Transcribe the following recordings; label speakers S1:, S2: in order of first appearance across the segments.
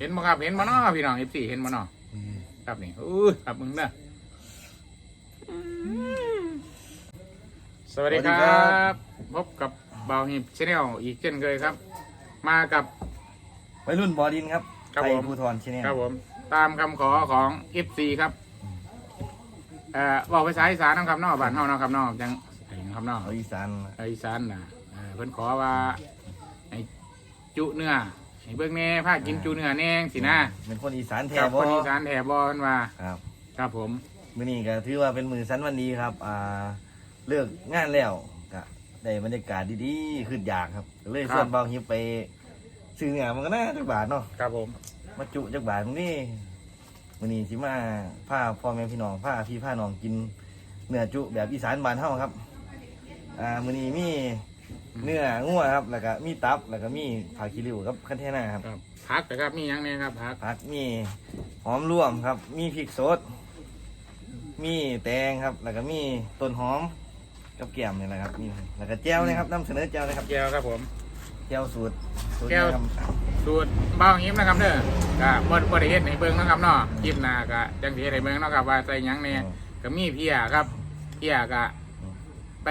S1: เห็นบ่ครับ เห็นบ่เนาะพี่น้องเอฟซีเห็นบ่เนาะครับนี่อู้ยครับมึงเด้อสวัสดีค
S2: สวัสดี
S1: รั
S2: ครับบ
S1: พบกับเบาฮิปชแนลอีกเช่นเคยครับ มากับ
S2: วัยรุ่นบอดินครับ
S1: ครับ
S2: ไทย
S1: ผม
S2: ภูทรชแนล
S1: ครับผม ตามคำขอของเอฟซีครับเอ่อบอกภาษาอีสานนะครับเนอกบ้านเฮาเนาะครับเนอกจังไอ้ครับเนอก
S2: เอาอีสาน
S1: อีสานนะเอ่อเพิ่นขอว่าให้จุเนื้อ ให้เบิ่งแน่พากินจุเนื้อแน่สินะ
S2: เป็นคนอีสานแท้
S1: ครับ
S2: บ่
S1: คนอีสานแถบบ่เพิ่นว่า
S2: ครับ
S1: ครับผม
S2: มื้อนี้ก็ถือว่าเป็นมือสันวันดีครับอ่าเลิกงานแล้วก็ได้บรรยากาศดีๆขึ้นอยากครับก็เลยชวนเบาฮิปไปซื้อเนื้อมันก็น่าจักบาทเนาะ
S1: ครับผม
S2: มาจุจักบาทตรงนี้มื้อนี้สิมาพาพ่อแม่พี่น้องพาพี่พาน้องกินเนื้อจุแบบอีสานบ้านเฮาครับอ่ามื้อนี้มี เนื้องัวครับ แล้วก็มีตับ แล้วก็มีผักขี้ริ้วกับคันเทน่าครับ
S1: ครับพักนะครับมีหยังแน่ครับพัก
S2: ผักมีหอมรวมครับ มีพริกสด มีแตงครับ แล้วก็มีต้นหอมกับแกมนี่แหละครับมีแล้วก็แจ่วนะครับนำเสนอแจ่วนะครับ
S1: แก้วครับผม
S2: แจ่วสูตรสูตร
S1: แจ่ว
S2: นี้ครับ
S1: สูตรเบาหิมนะครับเด้อก็บ่บ่ได้เฮ็ดให้เบิ่งนะครับเนาะคลิปหน้าก็จังสิเฮ็ดให้เบิ่งเนาะครับว่าใส่หยังแน่ก็มีเพียครับเพียก็ไป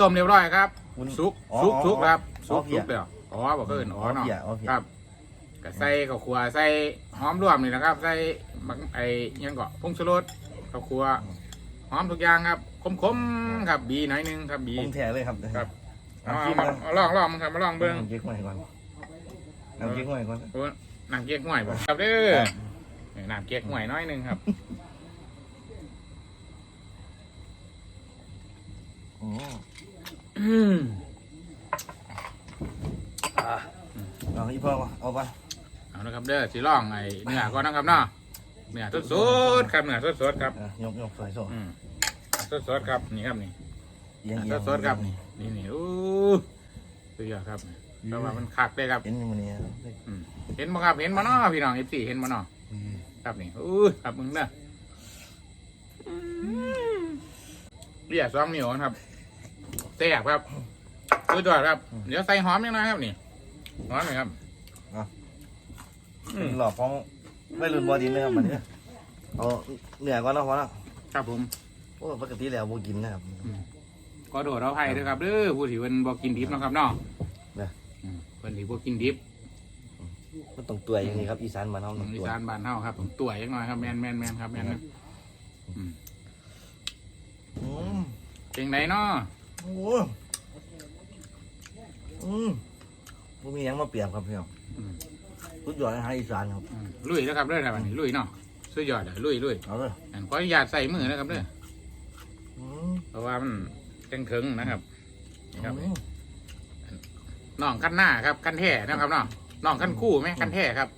S1: ต้มเรียบร้อยครับ
S2: วุ้น
S1: สุก
S2: อ๋อ
S1: สุก
S2: อ๋อ
S1: สุกครับ
S2: อ๋
S1: สุ
S2: อกเพี้
S1: สุ
S2: ย
S1: กเดียวอ๋อบอกเกินอ๋อ
S2: อ๋อ
S1: เนาะ
S2: เพี้ยอ๋อเพี้ย
S1: ครับก็ใส่ข้าวคั่วใส่หอมรวมนี่นะครับ ใส่บักไอ้หยังก็ผงชูรสข้าวคั่วหอมทุกอย่างครับคมๆครับบีหน่อยหนึงครับบี
S2: ผมแท้เลยครับ
S1: ครับ เอา
S2: น้ำจิ้ม
S1: มา
S2: นะ
S1: เอาลองลองมันครับมาลองเบิ้ง
S2: น้ำเก๊กใหม่ก่อนน้ำเก๊กใหม่ก่อน
S1: โอ้น้ำเก๊กห่วยบ่ครับเด้อนี่น้ำเก๊กห่วยน้อยหนึงครับ
S2: อืม
S1: อืม
S2: อะเอาอีพ่อมาเอาไป
S1: เอานะครับเด้อสิลองไอ้เนื้อก่อนนะครับเนาะเนื้อสดๆครับเนื้อสดๆครับ
S2: อะยกยกสวยสวย
S1: อืมสดๆครับนี่ครับนี่
S2: เอียง
S1: ส
S2: เอียง
S1: ดสดๆครับนี่นี่นี่โอ้สุดยอดครับแต่ว่ามันคักเลยครับ
S2: เห็นมันนี่
S1: อืมเห็นบ่ครับเห็นบ่เนาะพี่น้องเอฟซีเห็นบ่เนาะครับนี่โอ้ยครับมึงเด้อเรียกสองนิ้วครับ แซ่บครับสุดยอดครับ เดี๋ยวใส่หอมยังนะครับนี่หอมหน่อยครับอืม
S2: หลอกของไม่รุนบอดินเลยครับมันเนี่ยเอาเหนือก่อนนะพอนะครับ
S1: ผม
S2: โอ้ปกติแล้วโบกินนะครับ
S1: ก็โดดเอาไผ่ด้วยครับเด้อผู้ที่เพิ่นบ่กินดิบเนาะครับเนาะ
S2: นะ
S1: อืมเพิ่นที่บ่กินดิบ
S2: มันต้องตัวอย่างนี้ครับอีสานบ้านเฮาต้อง
S1: อี
S2: ตัว
S1: สานบ้านเฮาครับผมตัวยังน้อยครับแม่นแม่นแม่นครับแม่นนะอืม
S2: อืม
S1: เก่งไหนเนาะ
S2: โอ้อืมบ่มีหยังมาเปรียบครับพี่น้อง
S1: อืม
S2: สุดยอดอาหารอีสานครับ
S1: อืมลุยแล้วครับเด้อครับอันนี้ลุยเนาะสุดยอดเลยลุยลุย
S2: เอาเลย
S1: อันขออนุญาตใส่มือนะครับเด้อ
S2: อืม
S1: เพราะว่ามันเต็งถึงนะครับนี่ครับ
S2: อืม
S1: น้องขั้นหน้าครับขั้นแท้นะครับเนาะน้องขั้นคู่ไหมขั้นแท้ครับ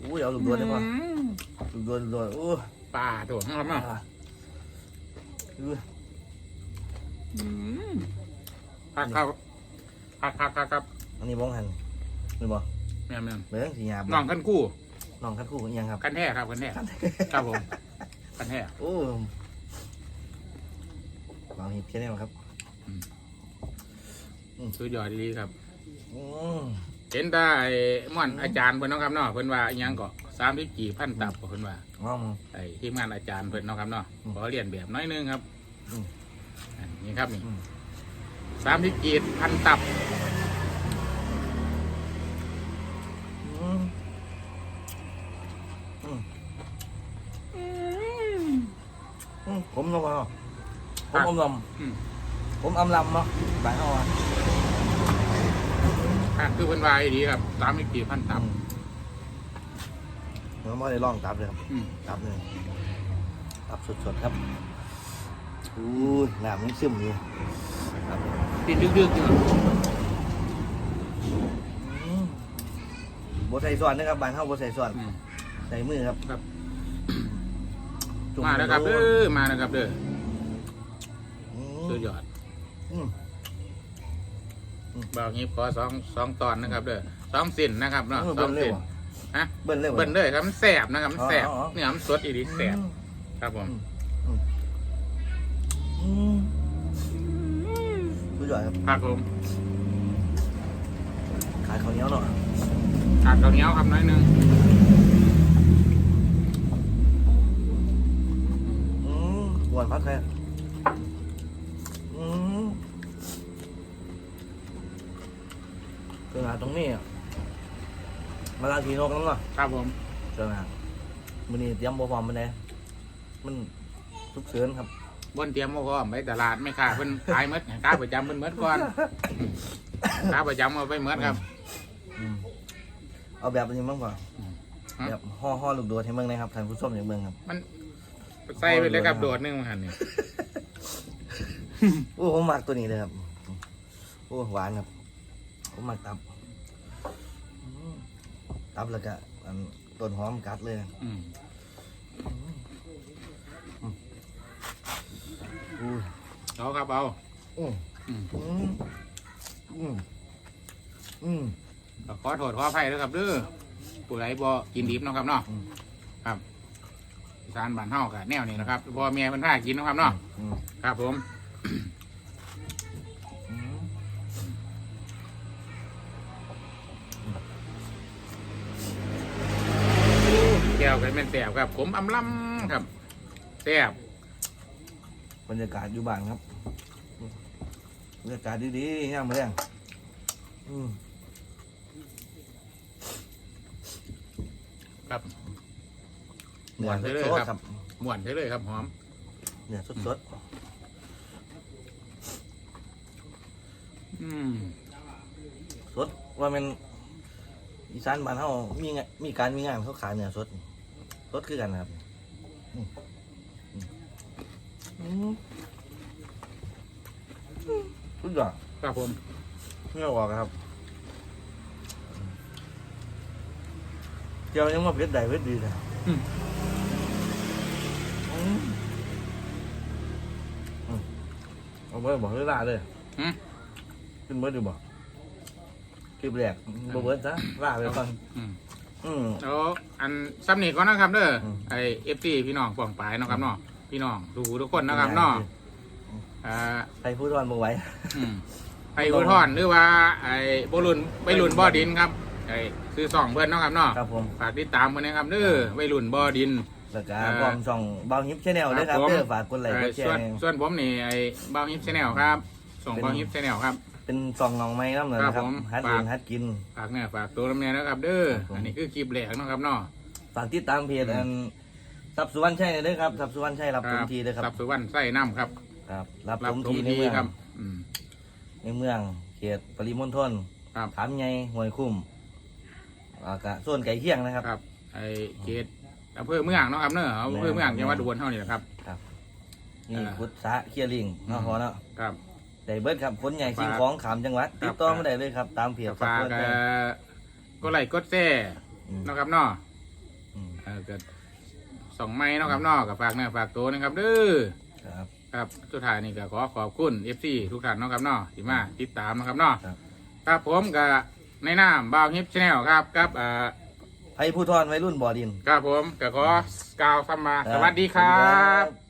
S2: อู้ยเอาลูกดวนได้ป่ะ
S1: อืม
S2: ลูกดวนลูกดวนโอ้
S1: ป่าตัวครับเนาะ
S2: อ่าอู้ย
S1: พักครับพักพักพักครับ
S2: อันนี้บ้องหันนี่บ่
S1: แม่นแม่น
S2: เบิ่งสีหยาบ
S1: น้องขั้นคู่
S2: น้องคัดคู่กันยังครับ
S1: ขั้นแท้ครับขั้นแท้ครับผมขั้นแท้
S2: โอ้ลองหิบแค่นี้ครับ
S1: สุดยอดดีครับ
S2: อืม
S1: เห็นได้ม่วนอาจารย์เพิ่นเนาะครับเนาะเพิ่นว่าอิหยังก็สามสิบกี่พันตับเพิ่นว่า
S2: อ้อม
S1: ไอ้ทีมงานอาจารย์เพิ่นเนาะครับเนาะ
S2: อืม
S1: ขอเรียนแบบน้อยหนึงครับ
S2: อืม
S1: อันนี่ครับนี่
S2: อืม
S1: สามสิบกีดพันตับ
S2: อืมอืมอืมผมลงมาเนาะผมอมล
S1: อืมำ
S2: ผมอำลำเนาะบ้านเฮาอะ
S1: อะคือเพิ่นว่าอีดีครับสามสิบกีดพันตับ
S2: เมื่อไม่ได้ลองตับเลยครับ
S1: อืม
S2: ตับเลยตับสดๆครับ อู้ยน้ำมันซึมอยู่ครับ
S1: ติดดึกๆอยู่
S2: อืมบใส่ส่วนนะครับบ้านเฮาบใส่ส่วน
S1: อืม
S2: ใส่มือครับ
S1: ครับ
S2: จุ่
S1: มาแล้วครับเด้อมาแล้วครับเด้อ
S2: อืม
S1: สุดยอด
S2: อืม
S1: บ่าวนี้ขอสองสองตอนนะครับเด้อสองสิ้นนะครับเนาะ
S2: เออ
S1: สองสิ้น
S2: เบิ้ลเลย
S1: ฮะ
S2: วะ
S1: เบิ้ลเลยครับมันแสบนะครับมันแสบ
S2: อ๋ออ๋อ
S1: เนี่ยมันสดอีดีแสบครับผม
S2: อืม สุดยอดครับ
S1: ครับผม
S2: ขายข้าวเหนียวหน่อย
S1: ขาดข้าวเหนียวครับน้อยหนึง
S2: อืมหวนพักแค่อืมคือหาตรงนี้อะมาลาทีนกน้ำเนาะ
S1: ครับผม
S2: เจ้าหน้ามื้อนี้เตรียมบ่พร้อมมันเลยมันทุกเสือนครับ
S1: บนเตรียมหมาพร้อมไปตลาดไม่ขาดเพิ่นขายหมดขายประจำเพิ่นหมดก่อนขายประจำเอาไปหมดครับ
S2: อืมเอาแบบนี้มั้งก่อน
S1: อืม
S2: แบบห่อห่อลูกโดดให้เมืองนะครับท่านผู้ชมอย่างเมืองครับ
S1: มันใส่ไปเลยครับโดดหนึงมันหันนี่
S2: โอ้ผมมักตัวนี้เลยครับ โอ้หวานครับ ผมมักตับอืมตับแล้วก็อันต้นหอมกัดเลย
S1: อืม เอาครับเอา
S2: อืม
S1: อืม
S2: อืมอืมอืม
S1: ก็ขอโทษขออภัยด้วยครับเด้อผู้ใดบ่กินดิบเนาะครับเนาะ
S2: อืม
S1: ครับอีสานบ้านเฮาก็แนวนี้นะครับพ่อแม่เพิ่นพากินเนาะครับเนาะ
S2: อืม
S1: ครับผม
S2: อืม
S1: แก้วกันเป็นแสบครับผมอำลำครับแซ่บ บ
S2: รรยากาศอยู่บ้านครับบรรยากาศดีๆย่างมาแรงอืม
S1: ครับ
S2: เนื้อ
S1: หวานไปเลย
S2: สด
S1: ครับ
S2: ๆครับ
S1: ม่วนไปเลยครับหอม
S2: เนื้อสด
S1: อืม
S2: ๆสดว่ามันอีสานบ้านเฮามีงานมีการมีงานเขาขายเนื้อสด สดคือกันนะครับ อืมอืม อืมสุดยอด
S1: ครับผม
S2: เนื้อออกครับเจียวยังมาเผ็ดใดเผ็ดดีเลย
S1: อืม
S2: อืมอืมเอาไปบอกเลยลาเลยขึ้นเบิร์ดดูบ่คลิปแรกบเบิร์ดซะลาไปก่อน
S1: อืมแล้วอันซ้ำนี่ก่อนนะครับเด้อไอเอฟซีพี่น้องป่องปลายนะครับเนาะ พี่น้องดูทุกคนนะครับเนาะอ่า
S2: ใครพูดวันบ่ไหว้
S1: อืมไออุทอนหรือว่า ไอ้บอลุนใบรุ่นบ่อดินครับไอ้ซื้อสองเพื่อนเนาะครับเนาะ
S2: ครับผม
S1: ฝากติดตามกันนะครับเด้อใบรุ่นบ่อดิน
S2: แล้วก็
S1: เอ่อ
S2: บอมช่องบางฮิปชแนลด้วยครับ
S1: ผม
S2: เด้อฝากกดไลค์ก
S1: เอ่อ
S2: ดแช
S1: ส่วน
S2: ร์
S1: ส่วนผมนี่ไอ้บ่าวฮิปชแนลครับ ส่ง
S2: เป็น
S1: บ่าวฮิปชแนลครับ
S2: เป็นซองน้องไม้น้ำเลยนะค
S1: ครั
S2: รับบ
S1: ผม
S2: ฮัด
S1: ฝาก
S2: เองฮัดกิน
S1: ฝากเนี่ยฝากตัวน้ำเนี่ยนะครับเด้อ
S2: ครับผม
S1: อันนี้คือคลิปแรกเนาะครับเนาะ
S2: ฝากติดตามเพจอัน ทรัพย์สุวรรณชัยด้วยครับทรัพย์สุวรรณชัยรับเต็มทีเลยค
S1: สั
S2: รั
S1: บบสุวรรณไส้น้ำครับ
S2: ครับรับ
S1: รับ
S2: เต็ม
S1: ถม
S2: ทีใน
S1: ที
S2: เมือง
S1: ครับอืม
S2: ในเมืองเขตปริมณฑล
S1: ครับ
S2: ถามไงห้วยคุ้มอากาส่วนไก่เคียงนะครับ
S1: ครับไอ้เขตอำเภอเมืองเนาะครับเนาะอำเภอเมืองจังหวัดอุบลเท่านี้แหละครับ
S2: นี่
S1: อ่า
S2: พุทธะเคียริงเนาะ
S1: อืม
S2: พอเนาะ
S1: ครับ
S2: ได้เบิดครับคนใหญ่
S1: ฝาก
S2: สิ่งของขามจังหวัด
S1: ครับ
S2: ติดต่อมาได้เลยครับ ตามเพจ
S1: ฝาก
S2: ทรัพย์สุวรรณ
S1: เอ่
S2: ชัย
S1: อก็ไลค์กดแชร์
S2: อืม
S1: เนาะครับเนาะ
S2: อืม
S1: เออเกิด สองไม้เนาะครับเนาะกับฝากเนี่ยฝากตัวนะครับเด้อ
S2: ครับ
S1: ครับสุดท้ายนี่ก็ขอขอบคุณ FC ทุกท่านเนาะครับเนาะที่มาติดตามเนาะครับเนาะ
S2: ครับ
S1: ครับผมกับในนามบ่าวฮิปชแนลครับครับเอ่อ
S2: ไผ่ผู้ทอนวัยรุ่นบ่อดิน
S1: ครับผมก็ขอกล่าวคำมา
S2: ครับ
S1: สวัสดีครับ
S2: สวัสดี